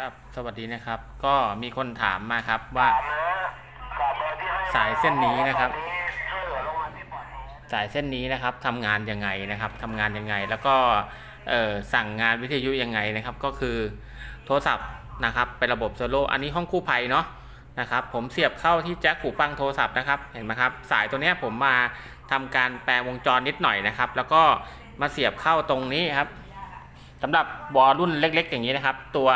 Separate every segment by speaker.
Speaker 1: ครับสวัสดีนะครับ ก็มีคนถามมาครับว่า สายเส้นนี้นะครับ สายเส้นนี้นะครับทำงานยังไงนะครับทำงานยังไง แล้วก็สั่งงานวิทยุยังไงนะครับ ก็คือโทรศัพท์นะครับเป็นระบบโซโล่อันนี้ห้องกู้ภัยเนาะนะครับ ผมเสียบเข้าที่แจ็คหูฟังโทรศัพท์นะครับเห็นไหมครับ สายตัวนี้ผมมาทำการแปลงวงจรนิดหน่อยนะครับ แล้วก็มาเสียบเข้าตรงนี้ครับสำหรับบอรุ่นเล็ก ๆ อย่างนี้นะครับ ตัว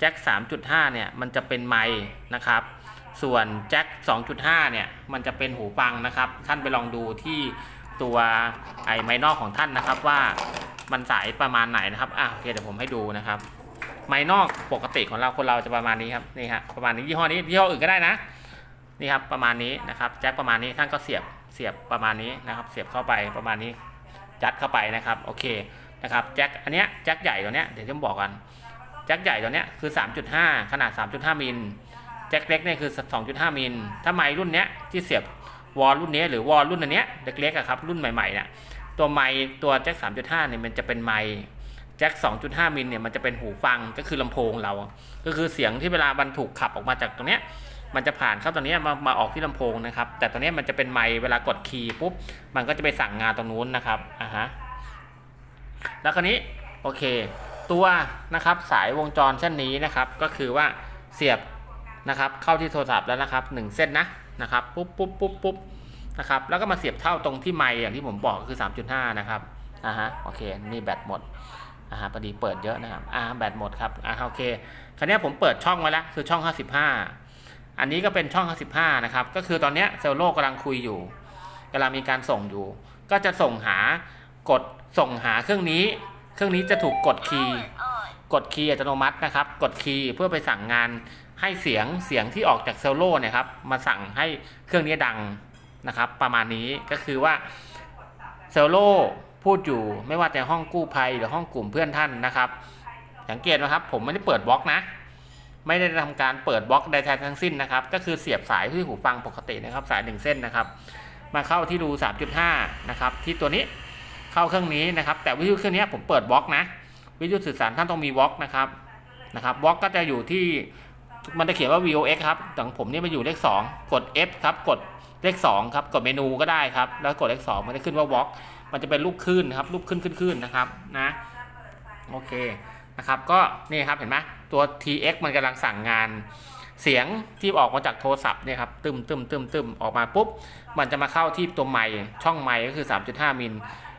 Speaker 1: แจ็ค3.5 เนี่ย มันจะเป็นไมค์นะครับ ส่วนแจ็ค2.5 เนี่ย มันจะเป็นหูฟังนะครับ ท่านไปลองดูที่ตัวไอไมค์นอกของท่านนะครับว่ามันสายประมาณไหนนะครับ อะโอเคเดี๋ยวผมให้ดูนะครับ ไมค์นอกปกติของเราคนเราจะประมาณนี้ครับ นี่ฮะ ประมาณนี้ยี่ห้อนี้ยี่ห้ออื่นก็ได้นะ นี่ครับ ประมาณนี้นะครับ แจ็คประมาณนี้ท่านก็เสียบ เสียบประมาณนี้นะครับ เสียบเข้าไปประมาณนี้ยัดเข้าไปนะครับ โอเคนะครับ แจ็ค อันเนี้ย แจ็คใหญ่ตัวเนี้ย เดี๋ยวจะบอกกันแจ็คใหญ่ตัวเนี้ยคือ 3.5 ขนาด 3.5 มิล แจ็คเล็กเนี่ยคือ 2.5 มิล ถ้าไมค์รุ่นเนี้ยที่เสียบวอลรุ่นนี้หรือวอลรุ่นอันเนี้ยเล็กๆอะครับรุ่นใหม่ๆเนี่ยตัวไมค์ตัวแจ็ค 3.5 เนี่ยมันจะเป็นไมค์แจ็ค 2.5 มิลเนี่ยมันจะเป็นหูฟังก็คือลำโพงเรา ก็คือเสียงที่เวลามันถูกขับออกมาจากตรงเนี้ยมันจะผ่านเข้าตรงนี้มามาออกที่ลำโพงนะครับ แต่ตรงนี้มันจะเป็นไมค์เวลากดคีย์ปุ๊บมันก็จะไปสั่งงานตรงนู้นนะครับอ่าฮะแล้วคราวนี้โอเค ตัวนะครับสายวงจรเส้นนี้นะครับ ก็คือว่าเสียบนะครับเข้าที่โทรศัพท์แล้วนะครับหนึ่งเส้นนะนะครับปุ๊บปุ๊บปุ๊บปุ๊บนะครับแล้วก็มาเสียบเข้าตรงที่ไมค์อย่างที่ผมบอกก็คือ 3.5 นะครับอ่าฮะโอเคนี่แบตหมดอ่าฮะพอดีเปิดเยอะนะครับอ่าแบตหมดครับอ่าโอเคคราวนี้ผมเปิดช่องไว้แล้วคือช่อง 55 อันนี้ก็เป็นช่อง 55 นะครับ ก็คือตอนนี้เซลโลกำลังคุยอยู่กำลังมีการส่งอยู่ ก็จะส่งหากดส่งหาเครื่องนี้ เครื่องนี้จะถูกกดคีย์กดคีย์อัตโนมัตินะครับ กดคีย์เพื่อไปสั่งงานให้เสียงเสียงที่ออกจากเซลโล่เนี่ยครับมาสั่งให้เครื่องนี้ดังนะครับ ประมาณนี้ก็คือว่าเซลโล่พูดอยู่ไม่ว่าจะห้องกู้ภัยหรือห้องกลุ่มเพื่อนท่านนะครับ สังเกตนะครับ ผมไม่ได้เปิดบล็อกนะ ไม่ได้ทำการเปิดบล็อกใดทั้งสิ้นนะครับ ก็คือเสียบสายที่หูฟังปกตินะครับ สายหนึ่งเส้นนะครับ มาเข้าที่ดู3.5 นะครับ ที่ตัวนี้ เข้าเครื่องนี้นะครับ แต่วิทยุเครื่องนี้ผมเปิดบล็อกนะ วิทยุสื่อสารท่านต้องมีวอล์กนะครับนะครับวอล์กก็จะอยู่ที่มันจะเขียนว่า VOX ครับแต่ของผมนี่มาอยู่เลข 2 กด F ครับกดเลข2ครับกดเมนูก็ได้ครับ แล้วกดเลข2มันจะขึ้นว่าวอล์กมันจะเป็นรูปขึ้นครับรูปขึ้นขึ้นขึ้นนะครับนะโอเคนะครับก็นี่ครับเห็นไหมตัว TX มันกำลังสั่งงาน เสียงที่ออกมาจากโทรศัพท์เนี่ยครับตึมตึมตึมตึมออกมาปุ๊บ มันจะมาเข้าที่ตัวไมค์ช่องไมค์ก็คือ 3.5 มิล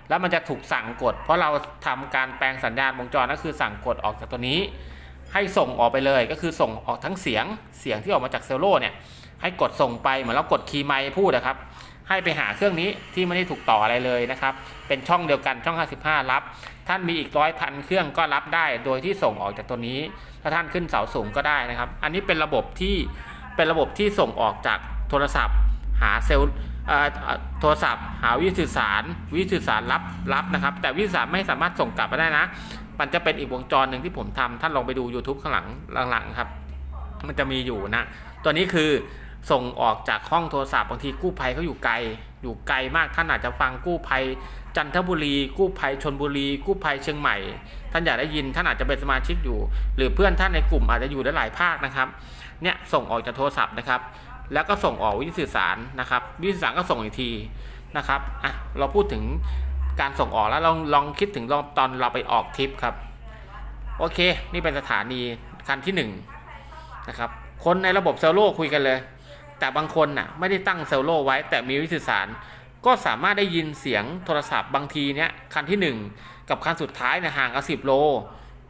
Speaker 1: แล้วมันจะถูกสั่งกด เพราะเราทำการแปลงสัญญาณวงจรก็คือสั่งกดออกจากตัวนี้ ให้ส่งออกไปเลยก็คือส่งออกทั้งเสียงเสียงที่ออกมาจากเซลโลเนี่ยให้กดส่งไปเหมือนเรากดคีย์ไมค์พูดนะครับ ให้ไปหาเครื่องนี้ที่ไม่ได้ถูกต่ออะไรเลยนะครับ เป็นช่องเดียวกันช่อง 55 รับ ท่านมีอีกร้อยพันเครื่องก็รับได้ โดยที่ส่งออกจากตัวนี้ ถ้าท่านขึ้นเสาสูงก็ได้นะครับ อันนี้เป็นระบบที่เป็นระบบที่ส่งออกจากโทรศัพท์ หาเซลล์ โทรศัพท์ หาวิทยุสื่อสาร วิทยุสื่อสารรับรับนะครับ แต่วิทยุสื่อสารไม่สามารถส่งกลับมาได้นะ มันจะเป็นอีกวงจรหนึ่งที่ผมทำท่านลองไปดู YouTube ข้างหลังหลังๆครับ มันจะมีอยู่นะ ตัวนี้คือส่งออกจากห้องโทรศัพท์บางทีกู้ภัยเขาอยู่ไกล อยู่ไกลมากท่านอาจจะฟังกู้ภัยจันทบุรี กู้ภัยชนบุรี กู้ภัยเชียงใหม่ ท่านอยากได้ยินท่านอาจจะเป็นสมาชิกอยู่ หรือเพื่อนท่านในกลุ่มอาจจะอยู่ได้หลายภาคนะครับเนี่ยส่งออกจากโทรศัพท์นะครับ แล้วก็ส่งออกวิทยุสื่อสารนะครับวิทยุสื่อสารก็ส่งอีกทีนะครับอะเราพูดถึงการส่งออกแล้วลองลองคิดถึงตอนเราไปออกทริปครับโอเค นี่เป็นสถานีคันที่หนึ่งนะครับคนในระบบเซลโลคุยกันเลย แต่บางคนน่ะไม่ได้ตั้งเซลโลไว้ แต่มีวิทยุสื่อสารก็สามารถได้ยินเสียงโทรศัพท์บางทีเนี้ยคันที่หนึ่งกับคันสุดท้ายเนี่ยห่างกันสิบโล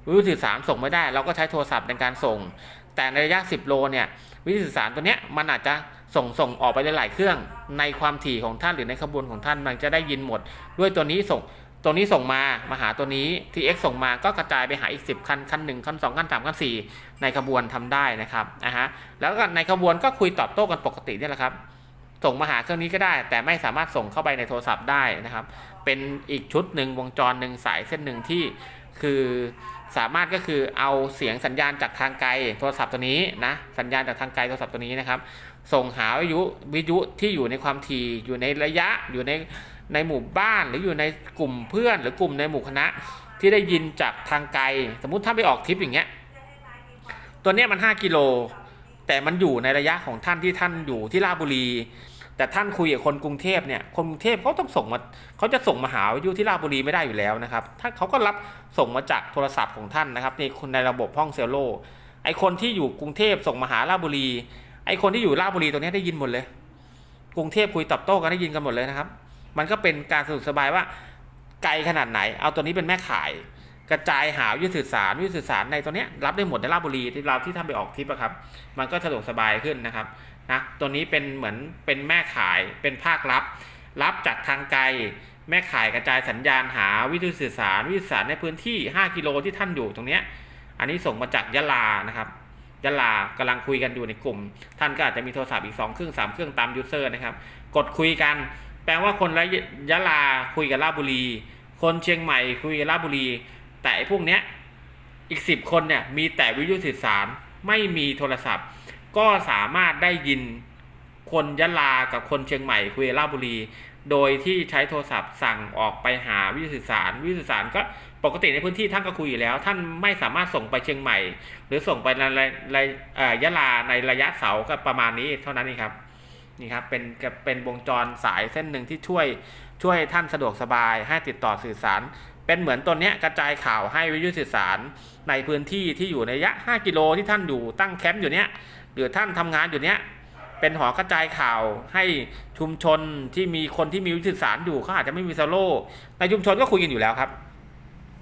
Speaker 1: วิทยุสื่อสารส่งไม่ได้ เราก็ใช้โทรศัพท์ในการส่ง แต่ในระยะ 10 โลเนี่ยวิทยุสื่อสารตัวเนี้ยมันอาจจะส่งส่งออกไปหลายเครื่อง ในความถี่ของท่านหรือในขบวนของท่านมันจะได้ยินหมด ด้วยตัวนี้ส่งตัวนี้ส่งมามาหาตัวนี้ TX ส่งมาก็กระจายไปหาอีก 10 คันคันหนึ่งคันสองคันสามคันสี่ในขบวนทำได้นะครับนะฮะแล้วก็ในขบวนก็คุยตอบโต้กันปกตินี่แหละครับ ส่งมาหาเครื่องนี้ก็ได้ แต่ไม่สามารถส่งเข้าไปในโทรศัพท์ได้นะครับ เป็นอีกชุดหนึ่งวงจรหนึ่งสายเส้นหนึ่งที่คือ สามารถก็คือเอาเสียงสัญญาณจากทางไกลโทรศัพท์ตัวนี้นะสัญญาณจากทางไกลโทรศัพท์ตัวนี้นะครับ ส่งหาวิทยุวิทยุที่อยู่ในความถี่อยู่ในระยะอยู่ในในหมู่บ้านหรืออยู่ในกลุ่มเพื่อน หรือกลุ่มในหมู่คณะที่ได้ยินจากทางไกล สมมุติถ้าไปออกทริปอย่างเงี้ยตัวเนี้ยมัน 5 กิโล แต่มันอยู่ในระยะของท่านที่ท่านอยู่ที่ราชบุรี แต่ท่านคุยกับคนกรุงเทพเนี่ยคนกรุงเทพเขาต้องส่งมาเขาจะส่งมาหาวิทยุที่ราชบุรีไม่ได้อยู่แล้วนะครับถ้าเขาก็รับส่งมาจากโทรศัพท์ของท่านนะครับในคนในระบบห้องเซลโลไอคนที่อยู่กรุงเทพส่งมาหาราชบุรี ไอคนที่อยู่ราชบุรีตัวเนี้ได้ยินหมดเลย กรุงเทพคุยตอบโต้กันได้ยินกันหมดเลยนะครับ มันก็เป็นการสะดวกสบายว่าไกลขนาดไหน เอาตัวนี้เป็นแม่ข่าย กระจายหาวิทยุสื่อสารวิทยุสื่อสารในตัวนี้รับได้หมดในราชบุรีที่เราที่ท่านไปออกทริปอะครับ มันก็สะดวกสบายขึ้นนะครับ นะตัวนี้เป็นเหมือนเป็นแม่ขายเป็นภาครับ รับจากทางไกล แม่ขายกระจายสัญญาณหาวิทยุสื่อสาร วิทยุสื่อสารในพื้นที่ 5 กิโลที่ท่านอยู่ตรงเนี้ยอันนี้ส่งมาจากยะลานะครับยะลากำลังคุยกันอยู่ในกลุ่ม ท่านก็อาจจะมีโทรศัพท์อีก 2 เครื่อง 3 เครื่องตามยูเซอร์นะครับ กดคุยกัน แปลว่าคนละยะลาคุยกับราชบุรี คนเชียงใหม่คุยกับราชบุรี แต่พวกเนี้ยอีกสิบคนเนี่ยมีแต่วิทยุสื่อสารไม่มีโทรศัพท์ ก็สามารถได้ยินคนยะลากับคนเชียงใหม่คุยราบุรี โดยที่ใช้โทรศัพท์สั่งออกไปหาวิทยุสื่อสาร วิทยุสื่อสารก็ปกติในพื้นที่ท่านก็คุยอยู่แล้ว ท่านไม่สามารถส่งไปเชียงใหม่ หรือส่งไปในในในเอ่อยะลาในระยะเสาก็ประมาณนี้เท่านั้นเองครับนี่ครับเป็นเป็นวงจรสายเส้นหนึ่งที่ช่วยช่วยท่านสะดวกสบายให้ติดต่อสื่อสาร เป็นเหมือนตัวเนี้ยกระจายข่าวให้วิทยุสื่อสารในพื้นที่ที่อยู่ในระยะ 5 กิโลที่ท่านอยู่ตั้งแคมป์อยู่เนี้ย หรือท่านทำงานอยู่เนี้ยเป็นหอกระจายข่าวให้ชุมชนที่มีคนที่มีวิทยุสื่อสารอยู่เขาอาจจะไม่มีโซโล่ในชุมชนก็คุยกันอยู่แล้วครับ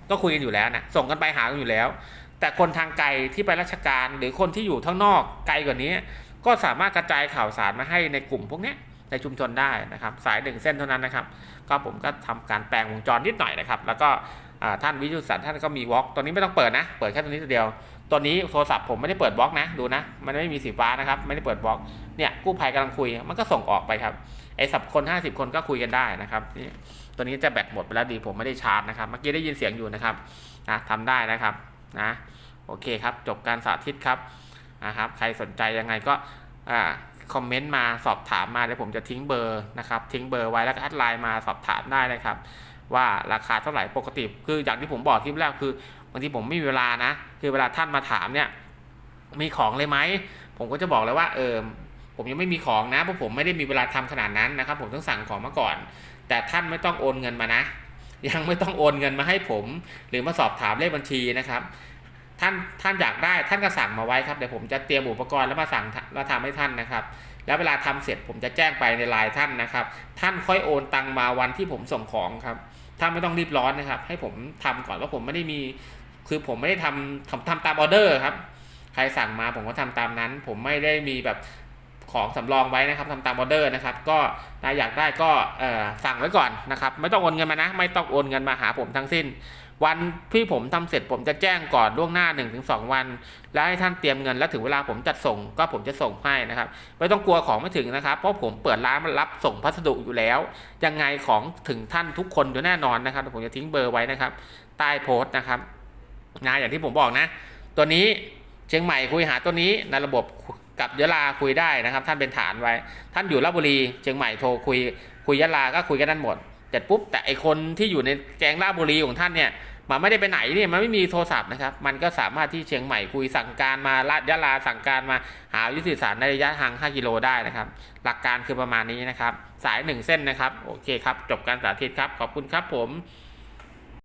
Speaker 1: ก็คุยกันอยู่แล้วนะส่งกันไปหากันอยู่แล้ว แต่คนทางไกลที่ไปราชการหรือคนที่อยู่ข้างนอกไกลกว่านี้ ก็สามารถกระจายข่าวสารมาให้ในกลุ่มพวกเนี้ยในชุมชนได้นะครับ สายหนึ่งเส้นเท่านั้นนะครับ ก็ผมก็ทำการแปลงวงจรนิดหน่อยนะครับ แล้วก็ท่านวิทยุสารท่านก็มีวอล์กตัวนี้ไม่ต้องเปิดนะ เปิดแค่ตัวนี้ตัวเดียว ตัวนี้โทรศัพท์ผมไม่ได้เปิดบล็อกนะดูนะ มันไม่มีสีฟ้านะครับ ไม่ได้เปิดบล็อกเนี่ยกู้ภัยกำลังคุยมันก็ส่งออกไปครับไอ้สับคน 50 คนก็คุยกันได้นะครับนี่ตัวนี้จะแบตหมดไปแล้วดีผมไม่ได้ชาร์จนะครับเมื่อกี้ได้ยินเสียงอยู่นะครับนะทำได้นะครับนะโอเคครับ จบการสาธิตครับนะครับใครสนใจยังไงก็อ่าคอมเมนต์มาสอบถามมาเดี๋ยวผมจะทิ้งเบอร์นะครับทิ้งเบอร์ไว้แล้วก็แอดไลน์มาสอบถามได้นะครับ ว่าราคาเท่าไหร่ปกติคืออย่างที่ผมบอกคลิปแรกคือ บางทีผมไม่มีเวลานะ คือเวลาท่านมาถามเนี่ย มีของเลยไหม ผมก็จะบอกเลยว่า เออผมยังไม่มีของนะเพราะผมไม่ได้มีเวลาทำขนาดนั้นนะครับ ผมต้องสั่งของมาก่อน แต่ท่านไม่ต้องโอนเงินมานะ ยังไม่ต้องโอนเงินมาให้ผม หรือมาสอบถามเลขบัญชีนะครับท่านท่านอยากได้ท่านก็สั่งมาไว้ครับเดี๋ยวผมจะเตรียมอุปกรณ์แล้วมาสั่งแล้วทำให้ท่านนะครับ แล้วเวลาทำเสร็จผมจะแจ้งไปในไลน์ท่านนะครับ ท่านค่อยโอนตังมาวันที่ผมส่งของครับท่านไม่ต้องรีบร้อนนะครับ ให้ผมทำก่อนว่าผมไม่ได้มี คือผมไม่ได้ทำทำทำตามออเดอร์ครับ ใครสั่งมาผมก็ทำตามนั้น ผมไม่ได้มีแบบของสำรองไว้นะครับทำตามออเดอร์นะครับ ก็ถ้าอยากได้ก็สั่งไว้ก่อนนะครับ ไม่ต้องโอนเงินมานะ ไม่ต้องโอนเงินมาหาผมทั้งสิ้น วันที่ผมทำเสร็จผมจะแจ้งก่อนล่วงหน้า 1-2 วัน แล้วให้ท่านเตรียมเงินแล้วถึงเวลาผมจัดส่งก็ผมจะส่งให้นะครับ ไม่ต้องกลัวของไม่ถึงนะครับ เพราะผมเปิดร้านรับส่งพัสดุอยู่แล้ว ยังไงของถึงท่านทุกคนอยู่แน่นอนนะครับผมจะทิ้งเบอร์ไว้นะครับ ใต้โพสต์นะครับ นะอย่างที่ผมบอกนะ ตัวนี้เชียงใหม่คุยหาตัวนี้ในระบบกับยะลาคุยได้นะครับ ท่านเป็นฐานไว้ ท่านอยู่ราชบุรีเชียงใหม่โทรคุย คุยยะลาก็คุยกันนั่นหมดเสร็จปุ๊บแต่ไอคนที่อยู่ในแกงราชบุรีของท่านเนี่ยมันไม่ได้ไปไหนเนี่ยมันไม่มีโทรศัพท์นะครับ มันก็สามารถที่เชียงใหม่คุยสั่งการมาลาดยะลาสั่งการมาหายุสื่อสารในระยะทาง 5 กิโลได้นะครับ หลักการคือประมาณนี้นะครับ สายหนึ่งเส้นนะครับ โอเคครับ จบการสาธิตครับ ขอบคุณครับผม